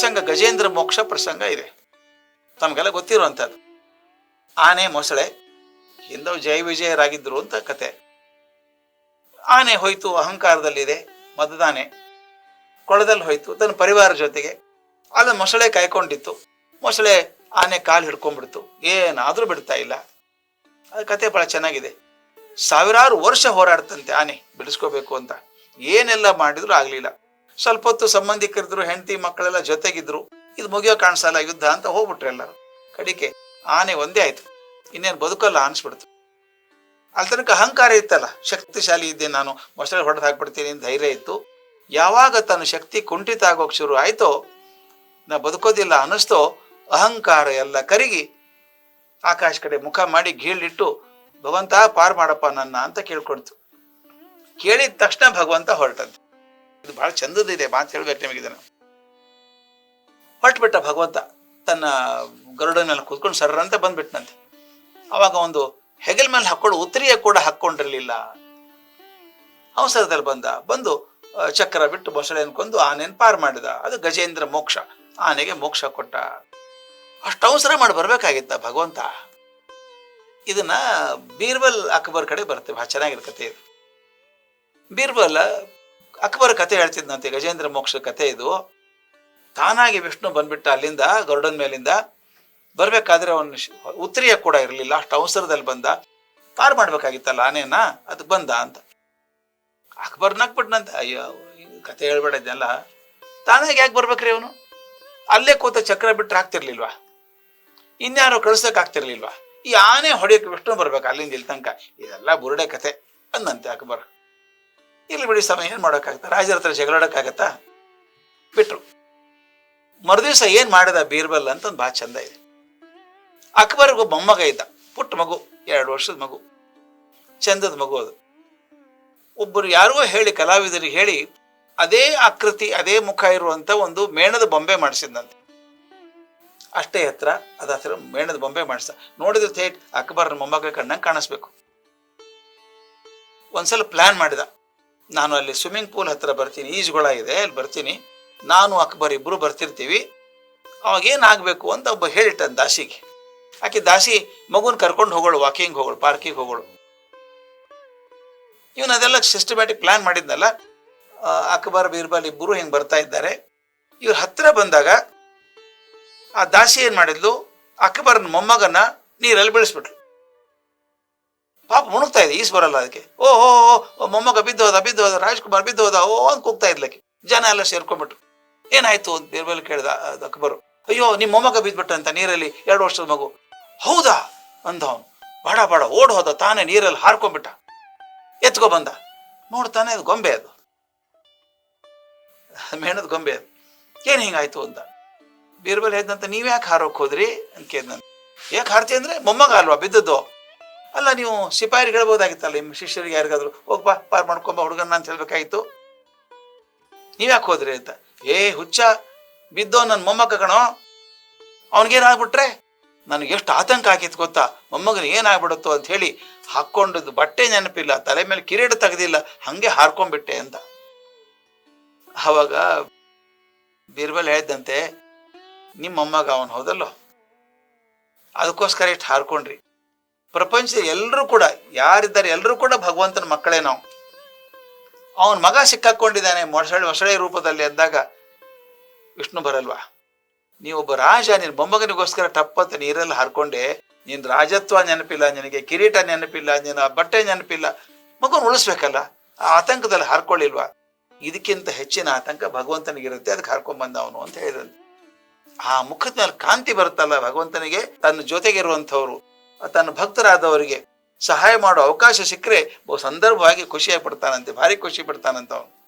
ಪ್ರಸಂಗ, ಗಜೇಂದ್ರ ಮೋಕ್ಷ ಪ್ರಸಂಗ ಇದೆ. ತಮಗೆಲ್ಲ ಗೊತ್ತಿರುವಂಥದ್ದು. ಆನೆ, ಮೊಸಳೆ ಹಿಂದವು ಜಯ ವಿಜಯರಾಗಿದ್ರು ಅಂತ ಕತೆ. ಆನೆ ಹೋಯ್ತು, ಅಹಂಕಾರದಲ್ಲಿದೆ, ಮದ್ದಾನೆ. ಕೊಳದಲ್ಲಿ ಹೋಯ್ತು, ತನ್ನ ಪರಿವಾರ ಜೊತೆಗೆ. ಅಲ್ಲ ಮೊಸಳೆ ಕಾಯ್ಕೊಂಡಿತ್ತು. ಮೊಸಳೆ ಆನೆ ಕಾಲು ಹಿಡ್ಕೊಂಡ್ಬಿಡ್ತು. ಏನಾದ್ರೂ ಬಿಡ್ತಾ ಇಲ್ಲ. ಅದು ಕತೆ ಬಹಳ ಚೆನ್ನಾಗಿದೆ. ಸಾವಿರಾರು ವರ್ಷ ಹೋರಾಡ್ತಂತೆ ಆನೆ, ಬಿಡಿಸ್ಕೋಬೇಕು ಅಂತ. ಏನೆಲ್ಲ ಮಾಡಿದ್ರು ಆಗ್ಲಿಲ್ಲ. ಸ್ವಲ್ಪ ಹೊತ್ತು ಸಂಬಂಧಿಕರಿದ್ರು, ಹೆಂಡತಿ ಮಕ್ಕಳೆಲ್ಲ ಜೊತೆಗಿದ್ರು, ಇದು ಮುಗಿಯೋ ಕಾಣಿಸಲ್ಲ ಯುದ್ಧ ಅಂತ ಹೋಗ್ಬಿಟ್ರು ಎಲ್ಲರೂ. ಕಡಿಕೆ, ಆನೆ ಒಂದೇ ಆಯ್ತು. ಇನ್ನೇನು ಬದುಕಲ್ಲ ಅನ್ಸ್ಬಿಡ್ತು. ಅಲ್ಲಿ ತನಕ ಅಹಂಕಾರ ಇತ್ತಲ್ಲ, ಶಕ್ತಿಶಾಲಿ ಇದ್ದೆ ನಾನು, ಮೊಸಳೆ ಹೊಡೆದು ಹಾಕ್ಬಿಡ್ತೀನಿ ಧೈರ್ಯ ಇತ್ತು. ಯಾವಾಗ ತನ್ನ ಶಕ್ತಿ ಕುಂಠಿತ ಆಗೋಕ್ ಶುರು ಆಯ್ತೋ, ನಾ ಬದುಕೋದಿಲ್ಲ ಅನ್ನಿಸ್ತೋ, ಅಹಂಕಾರ ಎಲ್ಲ ಕರಗಿ ಆಕಾಶ ಕಡೆ ಮುಖ ಮಾಡಿ ಗೀಳಿಟ್ಟು ಭಗವಂತ ಪಾರ್ ಮಾಡಪ್ಪ ನನ್ನ ಅಂತ ಕೇಳ್ಕೊಳ್ತು ಕೇಳಿದ ತಕ್ಷಣ ಭಗವಂತ ಹೊರಟಂತೆ ಇದು ಬಹಳ ಚಂದದಿದೆ ಮಾತು ಹೇಳ್ಬೇಕು ನಿಮಗೆ ಇದನ್ನು. ಹೊರಟ್ಬಿಟ್ಟ ಭಗವಂತ ತನ್ನ ಗರುಡನೆಲ್ಲ ಕೂತ್ಕೊಂಡು ಸರ್ರ ಅಂತ ಬಂದ್ಬಿಟ್ನಂತೆ. ಅವಾಗ ಒಂದು ಹೆಗಲ್ ಮೇಲೆ ಹಾಕೊಂಡು ಉತ್ತರಿಯ ಕೂಡ ಹಾಕ್ಕೊಂಡಿರ್ಲಿಲ್ಲ. ಅವಸರದಲ್ಲಿ ಬಂದ, ಬಂದು ಚಕ್ರ ಬಿಟ್ಟು ಬಸಳೆ ಅನ್ಕೊಂಡು ಆನೆಯನ್ನು ಪಾರು ಮಾಡಿದ. ಅದು ಗಜೇಂದ್ರ ಮೋಕ್ಷ. ಆನೆಗೆ ಮೋಕ್ಷ ಕೊಟ್ಟ. ಅಷ್ಟು ಅವಸರ ಮಾಡಿ ಬರ್ಬೇಕಾಗಿತ್ತ ಭಗವಂತ? ಇದನ್ನ ಬೀರ್ಬಲ್ ಅಕ್ಬರ್ ಕಡೆ ಬರುತ್ತೆ, ಬಹಳ ಚೆನ್ನಾಗಿರೋ ಕತೆ ಇದು. ಬೀರ್ಬಲ್ ಅಕ್ಬರ್ ಕತೆ ಹೇಳ್ತಿದ್ನಂತೆ, ಗಜೇಂದ್ರ ಮೋಕ್ಷ ಕತೆ ಇದು. ತಾನಾಗಿ ವಿಷ್ಣು ಬಂದ್ಬಿಟ್ಟ ಅಲ್ಲಿಂದ, ಗರುಡನ್ ಮೇಲಿಂದ. ಬರ್ಬೇಕಾದ್ರೆ ಅವನು ಉತ್ತರಿಯ ಕೂಡ ಇರಲಿಲ್ಲ, ಅಷ್ಟು ಅವಸರದಲ್ಲಿ ಬಂದ. ಪಾರ್ ಮಾಡ್ಬೇಕಾಗಿತ್ತಲ್ಲ ಆನೆನ ಅದು ಬಂದ ಅಂತ. ಅಕ್ಬರ್ ನಕ್ಬಿಟ್ನಂತೆ ಅಯ್ಯೋ, ಕತೆ ಹೇಳ್ಬೇಡ ಇದೆಲ್ಲ. ತಾನಾಗಿ ಯಾಕೆ ಬರ್ಬೇಕ್ರಿ ಅವನು? ಅಲ್ಲೇ ಕೂತ ಚಕ್ರ ಬಿಟ್ಟರೆ ಆಗ್ತಿರ್ಲಿಲ್ವಾ? ಇನ್ಯಾರೋ ಕಳ್ಸಕ್ ಆಗ್ತಿರ್ಲಿಲ್ವಾ? ಈ ಆನೆ ಹೊಡೆಯಕ್ಕೆ ವಿಷ್ಣು ಬರ್ಬೇಕು ಅಲ್ಲಿಂದ ಇಲ್ಲಿ ತನಕ ಇದೆಲ್ಲ ಬುರುಡೆ ಕತೆ ಅಂದಂತೆ ಅಕ್ಬರ್. ಇಲ್ಲಿ ಬಿಡಿ ಸಮಯ ಏನು ಮಾಡೋಕ್ಕಾಗತ್ತ? ರಾಜರ ಹತ್ರ ಜಗಳಾಡೋಕ್ಕಾಗತ್ತಾ ಬಿಟ್ರು. ಮರುದಿವಸ ಏನು ಮಾಡಿದ ಬೀರ್ಬಲ್ ಅಂತ ಒಂದು ಭಾಳ ಚಂದ ಇದೆ. ಅಕ್ಬರ್ಗೂ ಮೊಮ್ಮಗ ಇದ್ದ, ಪುಟ್ಟ ಮಗು, ಎರಡು ವರ್ಷದ ಮಗು, ಚಂದದ ಮಗು ಅದು. ಒಬ್ಬರು ಯಾರಿಗೋ ಹೇಳಿ, ಕಲಾವಿದರಿಗೆ ಹೇಳಿ, ಅದೇ ಆಕೃತಿ, ಅದೇ ಮುಖ ಇರುವಂತ ಒಂದು ಮೇಣದ ಬೊಂಬೆ ಮಾಡಿಸಿದಂತೆ ಅಷ್ಟೇ ಹತ್ರ, ಅದ ಹತ್ರ ಮೇಣದ ಬೊಂಬೆ ಮಾಡಿಸ ನೋಡಿದ್ರೆ ಥೇಟ್ ಅಕ್ಬರ್ನ ಮೊಮ್ಮಗ ಕಣ್ಣಂಗೆ ಕಾಣಿಸ್ಬೇಕು. ಒಂದ್ಸಲ ಪ್ಲಾನ್ ಮಾಡಿದ. ನಾನು ಅಲ್ಲಿ ಸ್ವಿಮ್ಮಿಂಗ್ ಪೂಲ್ ಹತ್ರ ಬರ್ತೀನಿ ಈಜುಗೊಳ ಇದೆ, ಅಲ್ಲಿ ಬರ್ತೀನಿ. ನಾನು, ಅಕ್ಬರ್ ಇಬ್ರು ಬರ್ತಿರ್ತೀವಿ. ಅವಾಗ ಏನಾಗಬೇಕು ಅಂತ ಒಬ್ಬ ಹೇಳಿಟ್ಟ ದಾಸಿಗೆ. ಆಕೆ ದಾಸಿ, ಮಗುನ ಕರ್ಕೊಂಡು ಹೋಗೋಳು ವಾಕಿಂಗ್ ಹೋಗೋಳು ಪಾರ್ಕಿಗೆ ಹೋಗೋಳು. ಇವನು ಅದೆಲ್ಲ ಸಿಸ್ಟಮ್ಯಾಟಿಕ್ ಪ್ಲಾನ್ ಮಾಡಿದ್ನಲ್ಲ. ಅಕ್ಬರ್, ಬೀರ್ಬಲ್ ಇಬ್ಬರು ಹಿಂಗೆ ಬರ್ತಾ ಇದ್ದಾರೆ. ಇವ್ರ ಹತ್ರ ಬಂದಾಗ ಆ ದಾಸಿ ಏನು ಮಾಡಿದ್ಲು? ಅಕ್ಬರ್ನ ಮೊಮ್ಮಗನ ನೀರಲ್ಲಿ ಬೀಳಿಸ್ಬಿಟ್ಲು. ಪಾಪ ಮುಣುಗ್ತಾ ಇದೆ, ಈಸ್ ಬರಲ್ಲ ಅದಕ್ಕೆ. ಓ ಓ ಮೊಮ್ಮಗ ಬಿದ್ದು ಹೋದ ಬಿದ್ದು ಹೋದ, ರಾಜ್ಕುಮಾರ್ ಬಿದ್ದು ಹೋದ, ಓ, ಅಂತ ಕೂಗ್ತಾ ಇದ್ಲಕ್ಕೆ. ಜನ ಎಲ್ಲ ಸೇರ್ಕೊಂಡ್ಬಿಟ್ರು. ಏನಾಯ್ತು ಅಂತ ಬೀರ್ಬಲ್ ಕೇಳ್ದ ಅಕ್ಬರ್ ಅಕ್ಬರು. ಅಯ್ಯೋ ನಿಮ್ಮ ಮೊಮ್ಮಗ ಬಿದ್ಬಿಟ್ಟಂತ ನೀರಲ್ಲಿ, ಎರಡು ವರ್ಷದ ಮಗು. ಹೌದಾ? ಅಂದ ಅವನು. ಬಾಡ ಬಾಡ, ಓಡ್ ಹೋದ, ತಾನೇ ನೀರಲ್ಲಿ ಹಾರ್ಕೊಂಡ್ಬಿಟ್ಟ. ಎತ್ಕೊ ಬಂದ. ನೋಡ್ತಾನೆ ಅದು ಗೊಂಬೆ ಅದು. ಮೇಣದ ಗೊಂಬೆ ಅದು. ಏನು ಹಿಂಗಾಯ್ತು ಅಂತ. ಬೀರ್ಬಲ್ ಹೇಳ್ದಂತ ನೀವ್ ಯಾಕೆ ಹಾರೋಕ್ ಹೋದ್ರಿ? ಅಂತ ಕೇಳ್ದ ಯಾಕೆ ಹಾರ್ತಿ ಅಂದ್ರೆ, ಮೊಮ್ಮಗ ಅಲ್ವಾ, ಬಿದ್ದದ್ದು? ಅಲ್ಲ, ನೀವು ಸಿಪಾಯಿ ಹೇಳ್ಬೋದಾಗಿತ್ತಲ್ಲ, ನಿಮ್ಮ ಶಿಷ್ಯರಿಗೆ ಯಾರಿಗಾದ್ರು? ಹೋಗ್ಬಾ ಪಾರ್ ಮಾಡ್ಕೊಂಬ ಹುಡುಗನ ಅಂತ ಹೇಳ್ಬೇಕಾಯ್ತು. ನೀವ್ಯಾಕೆ ಹೋದ್ರಿ ಅಂತ? ಏ, ಹುಚ್ಚ, ಬಿದ್ದೋ ನನ್ನ ಮೊಮ್ಮಗ ಕಣೋ. ಅವನಿಗೇನಾಗ್ಬಿಟ್ರೆ? ನನಗೆ ಎಷ್ಟು ಆತಂಕ ಆಗಿತ್ತು ಗೊತ್ತಾ? ಮೊಮ್ಮಗನ ಏನಾಗ್ಬಿಡುತ್ತೋ ಅಂತ ಹೇಳಿ ಹಾಕ್ಕೊಂಡಿದ್ದು ಬಟ್ಟೆ ನೆನಪಿಲ್ಲ, ತಲೆ ಮೇಲೆ ಕಿರೀಟ ತೆಗೆದಿಲ್ಲ, ಹಂಗೆ ಹಾರ್ಕೊಂಡ್ಬಿಟ್ಟೆ ಅಂತ. ಅವಾಗ ಬೀರ್ಬಲ್ ಹೇಳಿದಂತೆ ನಿಮ್ಮ ಮೊಮ್ಮಗ ಅವನು ಹೌದಲ್ಲೋ? ಅದಕ್ಕೋಸ್ಕರ ಇಷ್ಟು ಹಾರ್ಕೊಂಡ್ರಿ. ಪ್ರಪಂಚದ ಎಲ್ಲರೂ ಕೂಡ, ಯಾರಿದ್ದಾರೆ ಎಲ್ಲರೂ ಕೂಡ ಭಗವಂತನ ಮಕ್ಕಳೇ ನಾವು. ಅವನ ಮಗ ಸಿಕ್ಕಾಕೊಂಡಿದ್ದಾನೆ, ಮೊಸಳೆ ಮೊಸಳೆ ರೂಪದಲ್ಲಿ ಎದ್ದಾಗ ವಿಷ್ಣು ಬರಲ್ವಾ? ನೀವೊಬ್ಬ ರಾಜ ನಿನ್ನ ಮೊಮ್ಮಗನಿಗೋಸ್ಕರ ಟಪ್ಪಂತ ನೀರಲ್ಲಿ ಹಾರ್ಕೊಂಡೆ ನಿನ್ನ ರಾಜತ್ವ ನೆನಪಿಲ್ಲ, ನಿನಗೆ ಕಿರೀಟ ನೆನಪಿಲ್ಲ, ನಿನ್ನ ಬಟ್ಟೆ ನೆನಪಿಲ್ಲ, ಮಗುನ ಉಳಿಸ್ಬೇಕಲ್ಲ, ಆ ಆತಂಕದಲ್ಲಿ ಹಾರ್ಕೊಳ್ಳಿಲ್ವಾ? ಇದಕ್ಕಿಂತ ಹೆಚ್ಚಿನ ಆತಂಕ ಭಗವಂತನಿಗಿರುತ್ತೆ, ಅದಕ್ಕೆ ಹಾರ್ಕೊಂಡ್ ಅವನು ಅಂತ ಹೇಳಿದ್ರು. ಆ ಮುಖದ ಮೇಲೆ ಕಾಂತಿ ಬರುತ್ತಲ್ಲ ಭಗವಂತನಿಗೆ, ತನ್ನ ಜೊತೆಗಿರುವಂಥವ್ರು. ತನ್ನ ಭಕ್ತರಾದವರಿಗೆ ಸಹಾಯ ಮಾಡೋ ಅವಕಾಶ ಸಿಕ್ಕರೆ ಬಹು ಸಂದರ್ಭವಾಗಿ ಖುಷಿಯಾಗಿ ಪಡ್ತಾನಂತೆ ಭಾರಿ ಖುಷಿ ಪಡ್ತಾನಂತ ಅವನು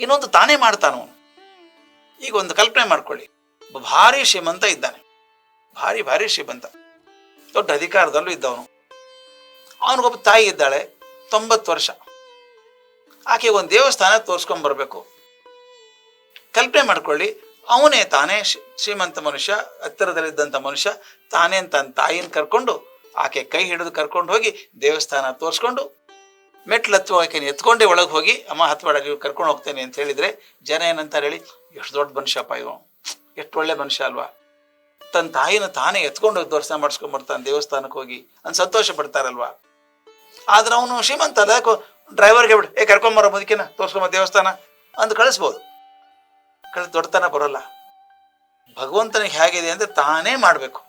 ಇನ್ನೊಂದು ತಾನೇ ಮಾಡ್ತಾನವನು. ಈಗ ಒಂದು ಕಲ್ಪನೆ ಮಾಡ್ಕೊಳ್ಳಿ. ಭಾರಿ ಶ್ರೀಮಂತ ಇದ್ದಾನೆ. ಭಾರಿ ಭಾರಿ ಶ್ರೀಮಂತ. ದೊಡ್ಡ ಅಧಿಕಾರದಲ್ಲೂ ಇದ್ದವನು. ಅವನಿಗೊಬ್ಬ ತಾಯಿ ಇದ್ದಾಳೆ, ತೊಂಬತ್ತು ವರ್ಷ. ಆಕೆ ಒಂದು ದೇವಸ್ಥಾನ ತೋರಿಸ್ಕೊಂಡ್ ಬರಬೇಕು ಕಲ್ಪನೆ ಮಾಡ್ಕೊಳ್ಳಿ ಅವನೇ ತಾನೇ ಶ್ರೀ- ಶ್ರೀಮಂತ ಮನುಷ್ಯ ಹತ್ತಿರದಲ್ಲಿದ್ದಂಥ ಮನುಷ್ಯ, ತಾನೇ ತನ್ನ ತಾಯಿನ ಕರ್ಕೊಂಡು, ಆಕೆ ಕೈ ಹಿಡಿದು ಕರ್ಕೊಂಡು ಹೋಗಿ ದೇವಸ್ಥಾನ ತೋರಿಸ್ಕೊಂಡು, ಮೆಟ್ಲು ಹತ್ತು ಆಕೆನ ಎತ್ಕೊಂಡೆ ಒಳಗೆ ಹೋಗಿ, ಅಮ್ಮ ಹತ್ತು ಕರ್ಕೊಂಡು ಹೋಗ್ತೇನೆ ಅಂತ ಹೇಳಿದರೆ, ಜನ ಏನಂತಾರೆ ಹೇಳಿ, ಎಷ್ಟು ದೊಡ್ಡ ಮನುಷ್ಯಪ್ಪ ಇವ, ಎಷ್ಟು ಒಳ್ಳೆ ಮನುಷ್ಯ ಅಲ್ವಾ? ತನ್ನ ತಾಯಿನ ತಾನೇ ಎತ್ಕೊಂಡು ಹೋಗಿ ದರ್ಶನ ಮಾಡಿಸ್ಕೊಂಡು ಬರ್ತಾನೆ ದೇವಸ್ಥಾನಕ್ಕೆ ಹೋಗಿ ಅಂತ ಸಂತೋಷ ಪಡ್ತಾರಲ್ವಾ? ಆದ್ರೆ ಅವನು ಶ್ರೀಮಂತ ಅಲ್ಲ ಡ್ರೈವರ್ಗೆ ಬಿಡು ಏ ಕರ್ಕೊಂಬರೋ ಮುದುಕಿನ ತೋರಿಸ್ಕೊಂಬ ದೇವಸ್ಥಾನ ಅಂತ ಕಳಿಸ್ಬೋದು. ಕಳಿಸ್ ದೊಡ್ಡತನ ಬರೋಲ್ಲ. ಭಗವಂತನಿಗೆ ಹೇಗಿದೆ ಅಂದ್ರೆ ತಾನೇ ಮಾಡಬೇಕು.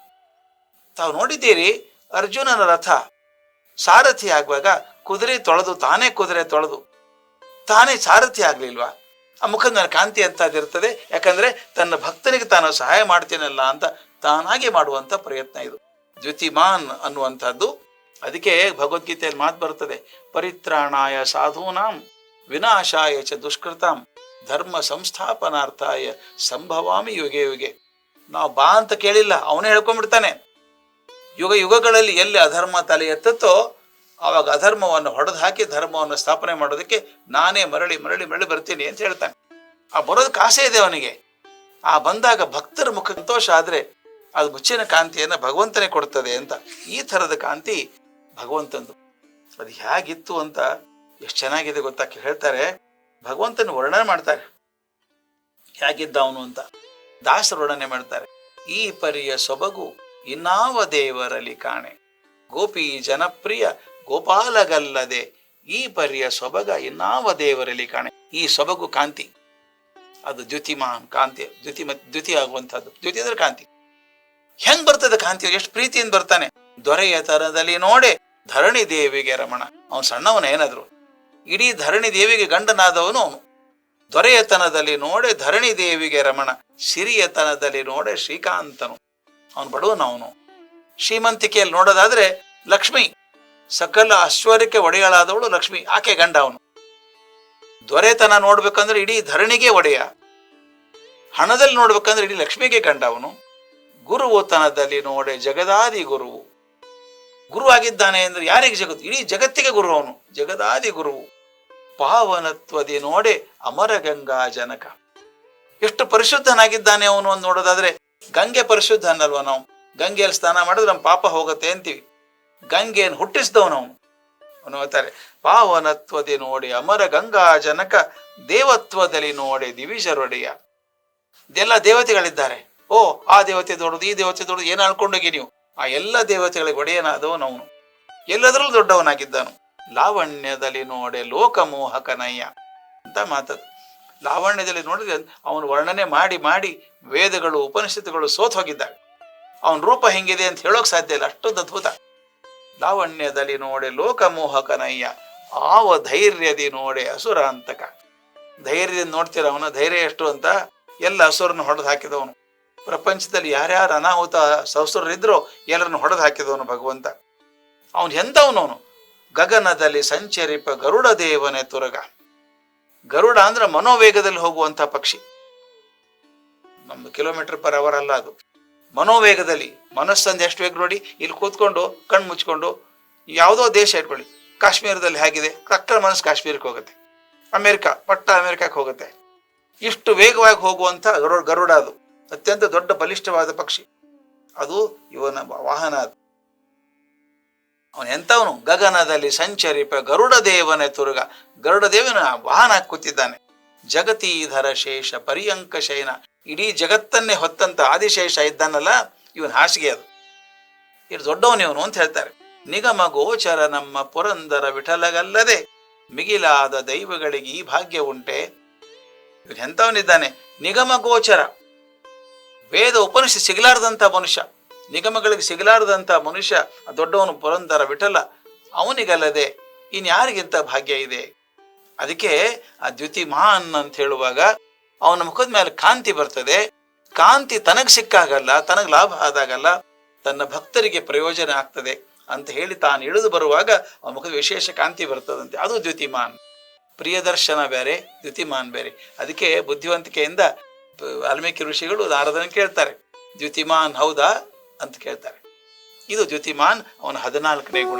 ತಾವು ನೋಡಿದ್ದೀರಿ ಅರ್ಜುನನ ರಥ ಸಾರಥಿ ಆಗುವಾಗ ಕುದುರೆ ತೊಳೆದು ತಾನೇ ಕುದುರೆ ತೊಳೆದು ತಾನೇ ಸಾರಥಿ ಆಗಲಿಲ್ವಾ? ಆ ಮುಖದ ಕಾಂತಿ ಅಂತದಿರ್ತದೆ ಯಾಕಂದ್ರೆ ತನ್ನ ಭಕ್ತನಿಗೆ ತಾನು ಸಹಾಯ ಮಾಡ್ತೀನಲ್ಲ ಅಂತ ತಾನಾಗಿ ಮಾಡುವಂತ ಪ್ರಯತ್ನ ಇದು. ದ್ವಿತಿಮಾನ್ ಅನ್ನುವಂಥದ್ದು. ಅದಕ್ಕೆ ಭಗವದ್ಗೀತೆಯಲ್ಲಿ ಮಾತು ಬರ್ತದೆ. ಪರಿತ್ರಾಣಾಯ ಸಾಧೂನಾಂ, ವಿನಾಶಾಯ ಚ ದುಷ್ಕೃತಾಂ. ಧರ್ಮ ಸಂಸ್ಥಾಪನಾರ್ಥಾಯ ಸಂಭವಾಮಿ ಯುಗೆ ಯುಗೆ. ನಾವು ಬಾ ಅಂತ ಕೇಳಿಲ್ಲ, ಅವನೇ ಹೇಳ್ಕೊಂಡ್ಬಿಡ್ತಾನೆ. ಯುಗ ಯುಗಗಳಲ್ಲಿ ಎಲ್ಲಿ ಅಧರ್ಮ ತಲೆ ಎತ್ತುತ್ತೋ, ಆವಾಗ ಅಧರ್ಮವನ್ನು ಹೊಡೆದು ಹಾಕಿ ಧರ್ಮವನ್ನು ಸ್ಥಾಪನೆ ಮಾಡೋದಕ್ಕೆ ನಾನೇ ಮರಳಿ ಮರಳಿ ಮರಳಿ ಬರ್ತೀನಿ ಅಂತ ಹೇಳ್ತಾನೆ. ಆ ಬರೋದಕ್ಕೆ ಆಸೆ ಇದೆ ಅವನಿಗೆ. ಆ ಬಂದಾಗ ಭಕ್ತರ ಮುಖ ಸಂತೋಷ ಆದ್ರೆ ಅದು ಮುಚ್ಚಿನ ಕಾಂತಿಯನ್ನು ಭಗವಂತನೇ ಕೊಡ್ತದೆ ಅಂತ. ಈ ಥರದ ಕಾಂತಿ ಭಗವಂತಂದು. ಅದು ಹೇಗಿತ್ತು ಅಂತ ಎಷ್ಟು ಚೆನ್ನಾಗಿದೆ ಗೊತ್ತಾ ಹೇಳ್ತಾರೆ ಭಗವಂತನ ವರ್ಣನೆ ಮಾಡ್ತಾರೆ. ಹೇಗಿದ್ದ ಅವನು ಅಂತ. ದಾಸರು ವರ್ಣನೆ ಮಾಡ್ತಾರೆ. ಈ ಪರಿಯ ಸೊಬಗು ಇನ್ನಾವ ದೇವರಲ್ಲಿ ಕಾಣೆ. ಗೋಪಿ ಜನಪ್ರಿಯ ಗೋಪಾಲಗಲ್ಲದೆ ಈ ಪರಿಯ ಸೊಬಗ ಇನ್ನಾವ ದೇವರಲ್ಲಿ ಕಾಣೆ. ಈ ಸೊಬಗು ಕಾಂತಿ. ಅದು ದ್ಯುತಿಮಾನ್ ಕಾಂತಿ, ದ್ಯುತಿ ದ್ಯುತಿ ಆಗುವಂಥದ್ದು. ದ್ಯುತಿ ಅಂದ್ರೆ ಕಾಂತಿ. ಹೆಂಗ್ ಬರ್ತದೆ ಕಾಂತಿ? ಎಷ್ಟು ಪ್ರೀತಿಯಿಂದ ಬರ್ತಾನೆ. ದೊರೆಯ ತರದಲ್ಲಿ ನೋಡೆ ಧರಣಿ ದೇವಿಗೆ ರಮಣ. ಅವನು ಸಣ್ಣವನ ಏನಾದ್ರು? ಇಡೀ ಧರಣಿ ದೇವಿಗೆ ಗಂಡನಾದವನು ಅವನು. ದೊರೆಯತನದಲ್ಲಿ ನೋಡೆ ಧರಣಿ ದೇವಿಗೆ ರಮಣ, ಸಿರಿಯತನದಲ್ಲಿ ನೋಡೆ ಶ್ರೀಕಾಂತನು. ಅವನು ಬಡವನು ಅವನು. ಶ್ರೀಮಂತಿಕೆಯಲ್ಲಿ ನೋಡೋದಾದ್ರೆ ಲಕ್ಷ್ಮಿ, ಸಕಲ ಐಶ್ವರ್ಯಕ್ಕೆ ಒಡೆಯಳಾದವಳು ಲಕ್ಷ್ಮಿ, ಆಕೆ ಗಂಡ ಅವನು. ದೊರೆತನ ನೋಡ್ಬೇಕಂದ್ರೆ ಇಡೀ ಧರಣಿಗೆ ಒಡೆಯ. ಹಣದಲ್ಲಿ ನೋಡ್ಬೇಕಂದ್ರೆ ಇಡೀ ಲಕ್ಷ್ಮಿಗೆ ಗಂಡ ಅವನು. ಗುರುವುತನದಲ್ಲಿ ನೋಡೆ ಜಗದಾದಿ ಗುರುವು. ಗುರು ಆಗಿದ್ದಾನೆ ಅಂದ್ರೆ ಯಾರಿಗೆ ಜಗತ್ತು? ಇಡೀ ಜಗತ್ತಿಗೆ ಗುರು ಅವನು. ಜಗದಾದಿ ಗುರುವು ಪಾವನತ್ವದಿ ನೋಡೆ ಅಮರ ಗಂಗಾ ಜನಕ. ಎಷ್ಟು ಪರಿಶುದ್ಧನಾಗಿದ್ದಾನೆ ಅವನು ಅಂತ ನೋಡೋದಾದ್ರೆ, ಗಂಗೆ ಪರಿಶುದ್ಧ ಅನ್ನಲ್ವ ನಾವು? ಗಂಗೆಯಲ್ಲಿ ಸ್ನಾನ ಮಾಡಿದ್ರೆ ನಮ್ಮ ಪಾಪ ಹೋಗುತ್ತೆ ಅಂತೀವಿ. ಗಂಗೆಯನ್ನು ಹುಟ್ಟಿಸಿದವನು ಅವನು. ಅವನು ಹೇಳ್ತಾರೆ, ಪಾವನತ್ವದಿ ನೋಡಿ ಅಮರ ಗಂಗಾ ಜನಕ, ದೇವತ್ವದಲ್ಲಿ ನೋಡಿ ದಿವಿಜರೊಡೆಯ. ಇದೆಲ್ಲ ದೇವತೆಗಳಿದ್ದಾರೆ. ಓ, ಆ ದೇವತೆ ದೊಡ್ಡದು, ಈ ದೇವತೆ ದೊಡ್ಡದು, ಏನು ಅನ್ಕೊಂಡೋಗಿ ನೀವು? ಆ ಎಲ್ಲ ದೇವತೆಗಳಿಗೆ ಒಡೆಯನಾದವನವನು ಎಲ್ಲದರಲ್ಲೂ ದೊಡ್ಡವನಾಗಿದ್ದನು. ಲಾವಣ್ಯದಲ್ಲಿ ನೋಡೆ ಲೋಕಮೋಹಕನಯ್ಯ ಅಂತ ಮಾತದು. ಲಾವಣ್ಯದಲ್ಲಿ ನೋಡಿದ್ರೆ ಅವನು ವರ್ಣನೆ ಮಾಡಿ ಮಾಡಿ ವೇದಗಳು, ಉಪನಿಷತ್ತುಗಳು ಸೋತ್ ಹೋಗಿದ್ದಾವೆ ಅವನ ರೂಪ ಹೆಂಗಿದೆ ಅಂತ ಹೇಳೋಕ್ ಸಾಧ್ಯ ಇಲ್ಲ. ಅಷ್ಟೊಂದು ಅದ್ಭುತ. ಲಾವಣ್ಯದಲ್ಲಿ ನೋಡೆ ಲೋಕಮೋಹಕನಯ್ಯ, ಆವ ಧೈರ್ಯದಿ ನೋಡೆ ಅಸುರ ಅಂತಕ ಧೈರ್ಯದಿಂದ ನೋಡ್ತೀರ ಅವನ? ಧೈರ್ಯ ಎಷ್ಟು ಅಂತ ಎಲ್ಲ ಹಸುರನ್ನು ಹೊಡೆದು ಹಾಕಿದವನು. ಪ್ರಪಂಚದಲ್ಲಿ ಯಾರ್ಯಾರು ಅನಾಹುತ ಸಹಸ್ರರಿದ್ರು ಎಲ್ಲರನ್ನು ಹೊಡೆದು ಹಾಕಿದವನು ಭಗವಂತ. ಅವನು ಎಂಥವನವನು ಗಗನದಲ್ಲಿ ಸಂಚರಿಪ ಗರುಡ ದೇವನೇ ತುರಗ. ಗರುಡ ಅಂದ್ರೆ ಮನೋವೇಗದಲ್ಲಿ ಹೋಗುವಂತ ಪಕ್ಷಿ. ನಮ್ಮ ಕಿಲೋಮೀಟರ್ ಪರ್ ಅವರ್ ಅಲ್ಲ ಅದು. ಮನೋವೇಗದಲ್ಲಿ ಮನಸ್ಸಂದು ಎಷ್ಟು ವೇಗ ನೋಡಿ? ಇಲ್ಲಿ ಕೂತ್ಕೊಂಡು, ಕಣ್ಣು ಮುಚ್ಕೊಂಡು, ಯಾವುದೋ ದೇಶ ಇಟ್ಕೊಳ್ಳಿ. ಕಾಶ್ಮೀರದಲ್ಲಿ ಹೇಗಿದೆ? ತಕ್ಕ ಮನಸ್ಸು ಕಾಶ್ಮೀರಕ್ಕೆ ಹೋಗುತ್ತೆ. ಅಮೆರಿಕ ಪಟ್ಟ ಅಮೆರಿಕಕ್ಕೆ ಹೋಗುತ್ತೆ. ಇಷ್ಟು ವೇಗವಾಗಿ ಹೋಗುವಂತ ಗರುಡ ಗರುಡ ಅದು. ಅತ್ಯಂತ ದೊಡ್ಡ ಬಲಿಷ್ಠವಾದ ಪಕ್ಷಿ. ಅದು ಇವನ ವಾಹನ ಅದು. ಅವನು ಎಂಥವನು? ಗಗನದಲ್ಲಿ ಸಂಚರಿಪ ಗರುಡ ದೇವನ ತುರುಗ ಗರುಡ ದೇವನ ವಾಹನ ಕೂತಿದ್ದಾನೆ. ಜಗತೀಧರ ಶೇಷ ಪರ್ಯಂಕ ಶಯನ. ಇಡೀ ಜಗತ್ತನ್ನೇ ಹೊತ್ತಂತ ಆದಿಶೇಷ ಇದ್ದಾನಲ್ಲ, ಇವನ್ ಹಾಸಿಗೆ ಅದು. ಇದು ದೊಡ್ಡವನು ಇವನು ಅಂತ ಹೇಳ್ತಾರೆ. ನಿಗಮ ಗೋಚರ ನಮ್ಮ ಪುರಂದರ ವಿಠಲಗಲ್ಲದೆ. ಮಿಗಿಲಾದ ದೈವಗಳಿಗೆ ಈ ಭಾಗ್ಯ ಉಂಟೆ. ಇವನು ಎಂಥವನಿದ್ದಾನೆ? ನಿಗಮ ಗೋಚರ. ವೇದ ಉಪನಿಷ ಸಿಗಲಾರದಂತ ಮನುಷ್ಯ, ನಿಗಮಗಳಿಗೆ ಸಿಗಲಾರದಂತ ಮನುಷ್ಯ ದೊಡ್ಡವನು ಪುರಂದರ ವಿಠಲ, ಅವನಿಗಲ್ಲದೆ ಇನ್ಯಾರಿಗಿಂತ ಭಾಗ್ಯ ಇದೆ? ಅದಕ್ಕೆ ಆ ದ್ಯುತಿ ಮಹಾನ್ ಅಂತ ಹೇಳುವಾಗ ಅವನ ಮುಖದ ಮೇಲೆ ಕಾಂತಿ ಬರ್ತದೆ. ಕಾಂತಿ ತನಗ್ ಸಿಕ್ಕಾಗಲ್ಲ, ತನಗ್ ಲಾಭ ಆದಾಗಲ್ಲ, ತನ್ನ ಭಕ್ತರಿಗೆ ಪ್ರಯೋಜನ ಆಗ್ತದೆ ಅಂತ ಹೇಳಿ ತಾನು ಇಳಿದು ಬರುವಾಗ ಅವನ ಮುಖದ ವಿಶೇಷ ಕಾಂತಿ ಬರ್ತದಂತೆ. ಅದು ದ್ಯುತಿಮಾನ್. ಪ್ರಿಯದರ್ಶನ ಬೇರೆ, ದ್ಯುತಿಮಾನ್ ಬೇರೆ. ಅದಕ್ಕೆ ಬುದ್ಧಿವಂತಿಕೆಯಿಂದ ವಾಲ್ಮೀಕಿ ಋಷಿಗಳು ನಾರದನ ಕೇಳ್ತಾರೆ. ದ್ಯುತಿಮಾನ್ ಹೌದಾ? ಅಂತ ಕೇಳ್ತಾರೆ. ಇದು ದ್ಯುತಿಮಾನ್ ಅವನ ಹದಿನಾಲ್ಕನೇ ಗುಣ.